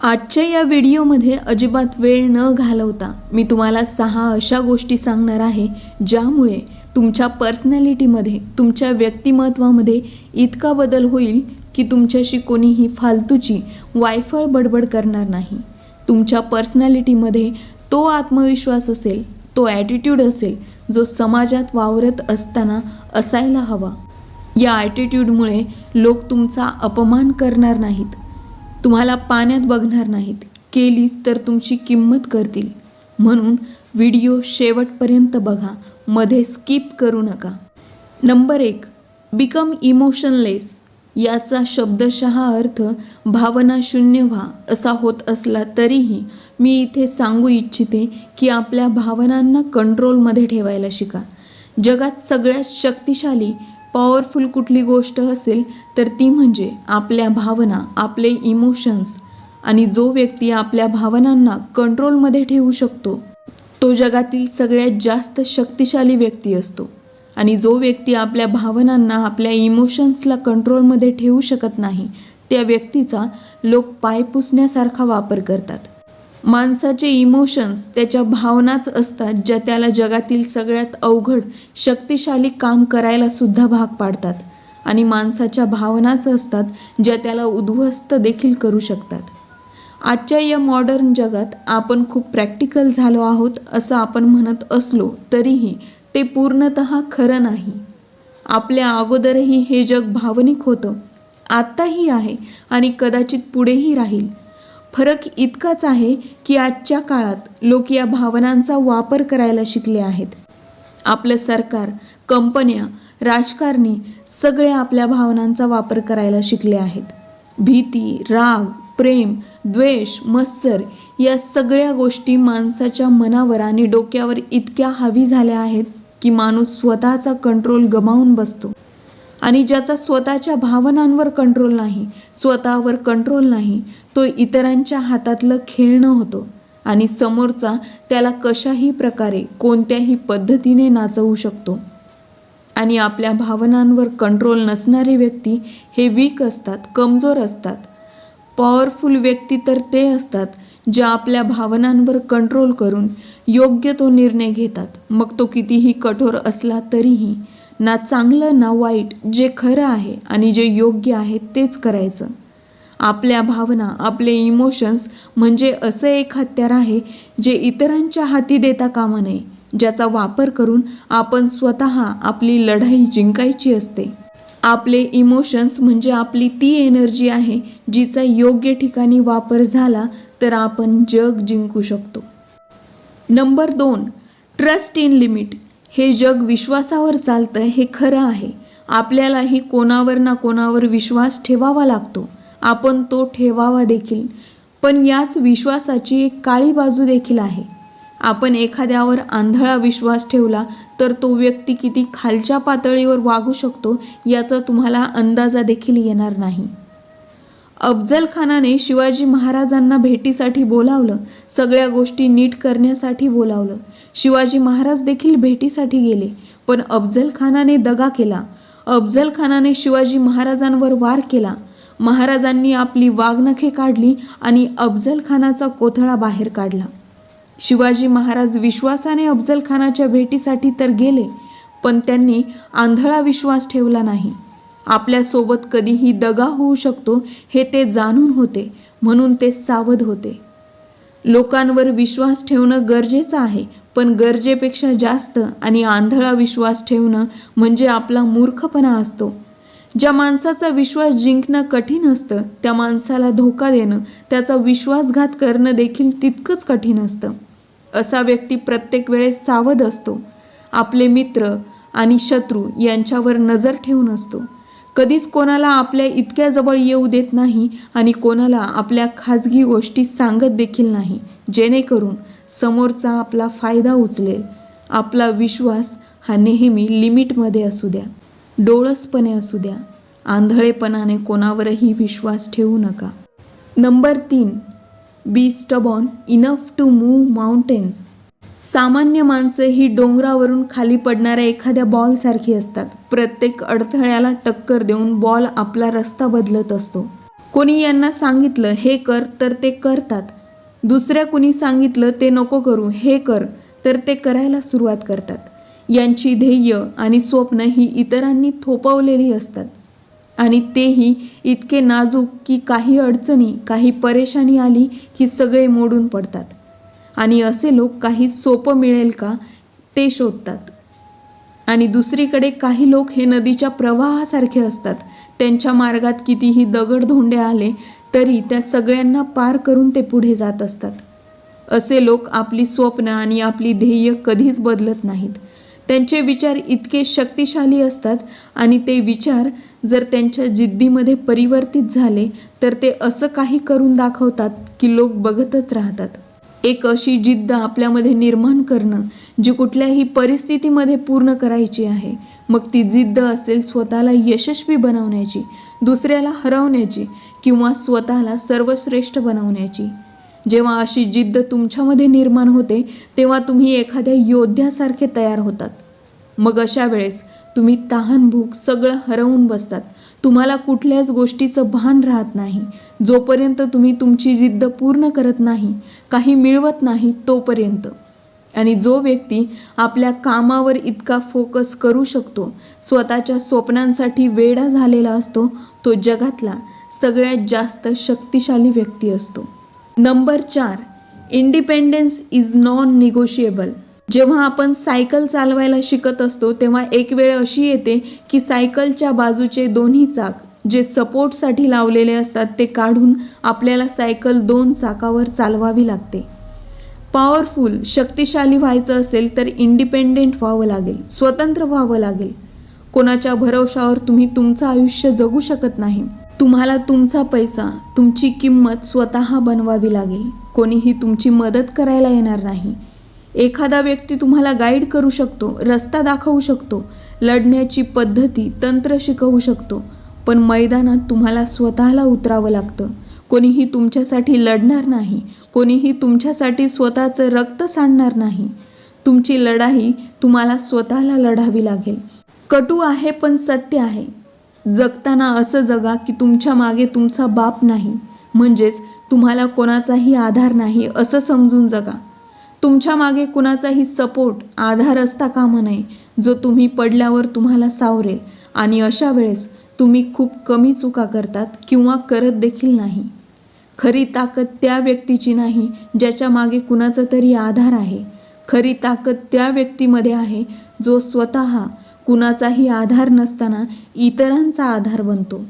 आजच्या या व्हिडिओमध्ये अजिबात वेळ न घालवता मी तुम्हाला सहा अशा गोष्टी सांगणार आहे ज्यामुळे तुमच्या पर्सनॅलिटीमध्ये तुमच्या व्यक्तिमत्वामध्ये इतका बदल होईल की तुमच्याशी कोणीही फालतूची वायफळ बडबड करणार नाही. तुमच्या पर्सनॅलिटीमध्ये तो आत्मविश्वास असेल तो ॲटिट्यूड असेल जो समाजात वावरत असताना असायला हवा. या ॲटिट्यूडमुळे लोक तुमचा अपमान करणार नाहीत. तुम्हाला पाण्यात बघणार नाहीत. केलीच तर तुमची किंमत करतील. म्हणून व्हिडिओ शेवटपर्यंत बघा. मध्ये स्किप करू नका. नंबर एक. Become emotionless. याचा शब्दशः अर्थ भावना शून्य व्हा असा होत असला तरीही मी इथे सांगू इच्छिते की आपल्या भावनांना कंट्रोलमध्ये ठेवायला शिका. जगात सगळ्यात शक्तिशाली पॉवरफुल कुठली गोष्ट असेल तर ती म्हणजे आपल्या भावना आपले इमोशन्स आणि जो व्यक्ती आपल्या भावनांना कंट्रोलमध्ये ठेवू शकतो तो जगातील सगळ्यात जास्त शक्तिशाली व्यक्ती असतो. आणि जो व्यक्ती आपल्या भावनांना आपल्या इमोशन्सला कंट्रोलमध्ये ठेवू शकत नाही त्या व्यक्तीचा लोक पाय पुसण्यासारखा वापर करतात. माणसाचे इमोशन्स त्याच्या भावनाच असतात ज्या त्याला जगातील सगळ्यात अवघड शक्तिशाली काम करायला सुद्धा भाग पाडतात. आणि माणसाच्या भावनाच असतात ज्या त्याला उद्ध्वस्त देखील करू शकतात. आजच्या या मॉडर्न जगात आपण खूप प्रॅक्टिकल झालो आहोत असं आपण म्हणत असलो तरीही ते पूर्णत खरं नाही. आपल्या अगोदरही हे जग भावनिक होतं. आत्ताही आहे आणि कदाचित पुढेही राहील. फरक इतकाच आहे की आजच्या काळात लोक या भावनांचा वापर करायला शिकले आहेत. आपलं सरकार कंपन्या राजकारणी सगळे आपल्या भावनांचा वापर करायला शिकले आहेत. भीती राग प्रेम द्वेष मत्सर या सगळ्या गोष्टी माणसाच्या मनावर आणि डोक्यावर इतक्या हावी झाल्या आहेत की माणूस स्वतःचा कंट्रोल गमावून बसतो. आणि ज्याचा स्वतःच्या भावनांवर कंट्रोल नाही स्वतःवर कंट्रोल नाही तो इतरांच्या हातातलं खेळणं होतो. आणि समोरचा त्याला कशाही प्रकारे कोणत्याही पद्धतीने नाचवू शकतो. आणि आपल्या भावनांवर कंट्रोल नसणारे व्यक्ती हे वीक असतात कमजोर असतात. पॉवरफुल व्यक्ती तर ते असतात ज्या आपल्या भावनांवर कंट्रोल करून योग्य तो निर्णय घेतात. मग तो कितीही कठोर असला तरीही ना चांगलं ना वाईट जे खरं आहे आणि जे योग्य आहे तेच करायचं. आपल्या भावना आपले इमोशन्स म्हणजे असं एक हत्यार आहे जे इतरांच्या हाती देता कामा नये ज्याचा वापर करून आपण स्वतः आपली लढाई जिंकायची असते. आपले इमोशन्स म्हणजे आपली ती एनर्जी आहे जिचा योग्य ठिकाणी वापर झाला तर आपण जग जिंकू शकतो. नंबर दोन ट्रस्ट इन लिमिट हे जग विश्वासावर चालतं हे खरं आहे. आपल्यालाही कोणावर ना कोणावर विश्वास ठेवावा लागतो. आपण तो ठेवावा देखील. पण याच विश्वासाची एक काळी बाजू देखील आहे. आपण एखाद्यावर आंधळा विश्वास ठेवला तर तो व्यक्ती किती खालच्या पातळीवर वागू शकतो याचा तुम्हाला अंदाजा देखील येणार नाही. अफजल खानाने शिवाजी महाराजांना भेटीसाठी बोलावलं. सगळ्या गोष्टी नीट करण्यासाठी बोलावलं. शिवाजी महाराज देखील भेटीसाठी गेले पण अफजल खानाने दगा केला. अफजल खानाने शिवाजी महाराजांवर वार केला. महाराजांनी आपली वाघनखे काढली आणि अफजल खानाचा कोथळा बाहेर काढला. शिवाजी महाराज विश्वासाने अफजल खानाच्या भेटीसाठी तर गेले पण त्यांनी आंधळा विश्वास ठेवला नाही. आपल्यासोबत कधीही दगा होऊ शकतो हे ते जाणून होते म्हणून ते सावध होते. लोकांवर विश्वास ठेवणं गरजेचं आहे पण गरजेपेक्षा जास्त आणि आंधळा विश्वास ठेवणं म्हणजे आपला मूर्खपणा असतो. ज्या माणसाचा विश्वास जिंकणं कठीण असतं त्या माणसाला धोका देणं त्याचा विश्वासघात करणं देखील तितकंच कठीण असतं. असा व्यक्ती प्रत्येक वेळेस सावध असतो. आपले मित्र आणि शत्रू यांच्यावर नजर ठेवून असतो. कधीच कोणाला आपल्या इतक्या जवळ येऊ देत नाही आणि कोणाला आपल्या खाजगी गोष्टी सांगत देखील नाही. जेणेकरून समोरचा आपला फायदा उचलेल. आपला विश्वास हा नेहमी लिमिटमध्ये असू द्या. डोळसपणे असू द्या. आंधळेपणाने कोणावरही विश्वास ठेवू नका. नंबर तीन be stubborn enough to move mountains सामान्य माणसं ही डोंगरावरून खाली पडणाऱ्या एखाद्या बॉलसारखी असतात. प्रत्येक अडथळ्याला टक्कर देऊन बॉल आपला रस्ता बदलत असतो. कोणी यांना सांगितलं हे कर तर ते करतात. दुसऱ्या कुणी सांगितलं ते नको करू हे कर तर ते करायला सुरुवात करतात. यांची ध्येय आणि स्वप्न ही इतरांनी थोपवलेली असतात. आणि तेही इतके नाजूक की काही अडचणी काही परेशानी आली की सगळे मोडून पडतात. आणि असे लोक काही सोपं मिळेल का? ते शोधतात. आणि दुसरीकडे काही लोक हे नदीच्या प्रवाहासारखे असतात. त्यांच्या मार्गात कितीही दगडधोंडे आले तरी त्या सगळ्यांना पार करून ते पुढे जात असतात. असे लोक आपली स्वप्न आणि आपली ध्येय कधीच बदलत नाहीत. त्यांचे विचार इतके शक्तिशाली असतात आणि ते विचार जर त्यांच्या जिद्दीमध्ये परिवर्तित झाले तर ते असं काही करून दाखवतात की लोक बघतच राहतात. एक अशी जिद्द आपल्यामध्ये निर्माण करणं जी कुठल्याही परिस्थितीमध्ये पूर्ण करायची आहे. मग ती जिद्द असेल स्वतःला यशस्वी बनवण्याची दुसऱ्याला हरवण्याची किंवा स्वतःला सर्वश्रेष्ठ बनवण्याची. जेव्हा अशी जिद्द तुमच्यामध्ये निर्माण होते तेव्हा तुम्ही एखाद्या योद्ध्यासारखे तयार होतात. मग अशा वेळेस तुम्ही तहानभूक सगळं हरवून बसतात. तुम्हाला कुठल्याच गोष्टीचं भान राहत नाही. जोपर्यंत तुम्ही तुमची जिद्द पूर्ण करत नाही काही मिळवत नाही तोपर्यंत. आणि जो व्यक्ती आपल्या कामावर इतका फोकस करू शकतो स्वतःच्या स्वप्नांसाठी वेडा झालेला असतो तो जगातला सगळ्यात जास्त शक्तिशाली व्यक्ती असतो. नंबर चार इंडिपेंडन्स इज नॉन निगोशिएबल जेव्हा आपण सायकल चालवायला शिकत असतो तेव्हा एक वेळ अशी येते की सायकलच्या बाजूचे दोन्ही चाक जे सपोर्टसाठी लावलेले असतात ते काढून आपल्याला सायकल दोन चाकावर चालवावी लागते. पॉवरफुल शक्तिशाली व्हायचं असेल तर इंडिपेंडेंट व्हावं लागेल स्वतंत्र व्हावं लागेल. कोणाच्या भरवशावर तुम्ही तुमचं आयुष्य जगू शकत नाही. तुम्हाला तुमचा पैसा तुमची किंमत स्वतः बनवावी लागेल. कोणीही तुमची मदत करायला येणार नाही. एखादा व्यक्ती तुम्हाला गाईड करू शकतो रस्ता दाखवू शकतो लढण्याची पद्धती तंत्र शिकवू शकतो पण मैदानात तुम्हाला स्वतःला उतरावं लागतं. कोणीही तुमच्यासाठी लढणार नाही कोणीही तुमच्यासाठी स्वतःचं रक्त सांडणार नाही. तुमची लढाई तुम्हाला स्वतःला लढावी लागेल. कटू आहे पण सत्य आहे. जगताना असं जगा की तुमच्या मागे तुमचा बाप नाही. म्हणजेच तुम्हाला कोणाचाही आधार नाही असं समजून जगा. तुमच्या मागे कुणाचाही सपोर्ट आधार असता कामा नये. जो तुम्ही पडल्यावर तुम्हाला सावरेल. आणि अशा वेळेस तुम्ही खूप कमी चुका करतात किंवा करत देखील नाही. खरी ताकद त्या व्यक्तीची नाही ज्याच्या मागे कुणाचा तरी आधार आहे. खरी ताकद त्या व्यक्तीमध्ये आहे जो स्वतः कुणाचाही आधार नसताना इतरांचा आधार बनतो.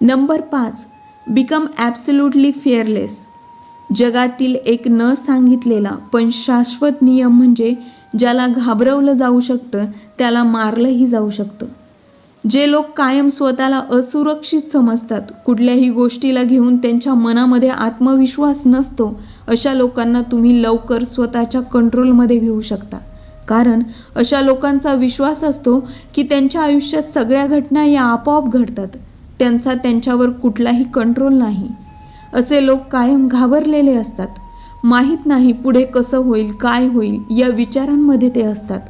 नंबर पाच बिकम ॲब्सल्युटली फिअरलेस. जगातील एक न सांगितलेला पण शाश्वत नियम म्हणजे ज्याला घाबरवलं जाऊ शकतं त्याला मारलंही जाऊ शकतं. जे लोक कायम स्वतःला असुरक्षित समजतात कुठल्याही गोष्टीला घेऊन त्यांच्या मनामध्ये आत्मविश्वास नसतो अशा लोकांना तुम्ही लवकर स्वतःच्या कंट्रोलमध्ये घेऊ शकता. कारण अशा लोकांचा विश्वास असतो की त्यांच्या आयुष्यात सगळ्या घटना या आपोआप घडतात. त्यांचा त्यांच्यावर कुठलाही कंट्रोल नाही. असे लोक कायम घाबरलेले असतात. माहीत नाही पुढे कसं होईल काय होईल या विचारांमध्ये ते असतात.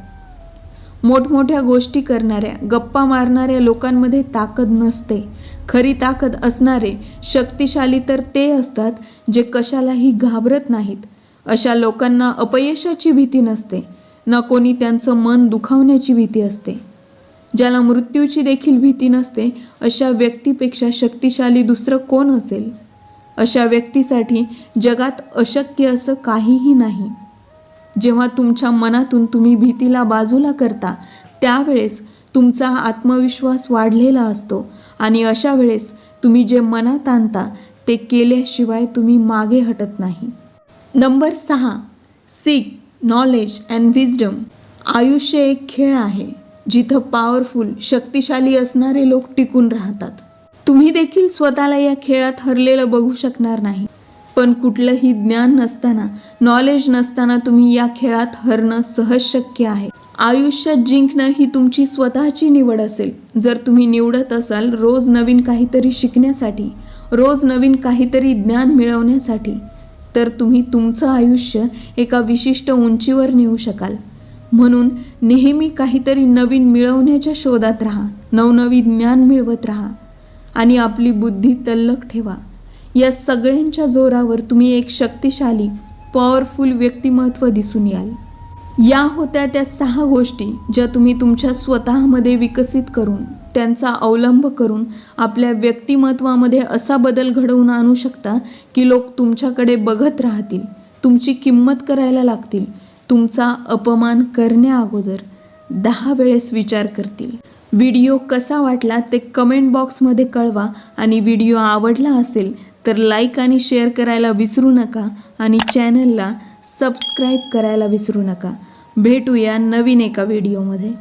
मोठमोठ्या गोष्टी करणाऱ्या गप्पा मारणाऱ्या लोकांमध्ये ताकद नसते. खरी ताकद असणारे शक्तिशाली तर ते असतात जे कशालाही घाबरत नाहीत. अशा लोकांना अपयशाची भीती नसते ना कोणी त्यांचं मन दुखावण्याची भीती असते. ज्याला मृत्यूची देखील भीती नसते अशा व्यक्तीपेक्षा शक्तिशाली दुसरं कोण असेल? अशा व्यक्तीसाठी जगात अशक्य असं काहीही नाही. जेव्हा तुमच्या मनातून तुम्ही भीतीला बाजूला करता त्यावेळेस तुमचा आत्मविश्वास वाढलेला असतो आणि अशा वेळेस तुम्ही जे मनात आणता ते केल्याशिवाय तुम्ही मागे हटत नाही. नंबर सहा सीक नॉलेज अँड विजडम. आयुष्य एक खेळ आहे जिथं पॉवरफुल शक्तिशाली असणारे लोक टिकून राहतात. तुम्ही देखील स्वतःला या खेळात हरलेलं बघू शकणार नाही. पण कुठलंही ज्ञान नसताना नॉलेज नसताना तुम्ही या खेळात हरणं सहज शक्य आहे. आयुष्यात जिंकणं ही तुमची स्वतःची निवड असेल. जर तुम्ही निवडत असाल रोज नवीन काहीतरी शिकण्यासाठी रोज नवीन काहीतरी ज्ञान मिळवण्यासाठी तर तुम्ही तुमचं आयुष्य एका विशिष्ट उंचीवर नेऊ शकाल. म्हणून नेहमी काहीतरी नवीन मिळवण्याच्या शोधात राहा. नवनवीन ज्ञान मिळवत राहा. आणि आपली बुद्धी तल्लख ठेवा. या सगळ्यांच्या जोरावर तुम्ही एक शक्तिशाली पॉवरफुल व्यक्तिमत्व दिसून याल. या होत्या त्या सहा गोष्टी ज्या तुम्ही तुमच्या स्वतःमध्ये विकसित करून त्यांचा अवलंब करून आपल्या व्यक्तिमत्वामध्ये असा बदल घडवून आणू शकता की लोक तुमच्याकडे बघत राहतील तुमची किंमत करायला लागतील तुमचा अपमान करण्याअगोदर दहा वेळेस विचार करतील. व्हिडिओ कसा वाटला ते कमेंट बॉक्समध्ये कळवा. आणि व्हिडिओ आवडला असेल तर लाईक आणि शेअर करायला विसरू नका. आणि चॅनलला सबस्क्राईब करायला विसरू नका. भेटूया नवीन एका व्हिडिओमध्ये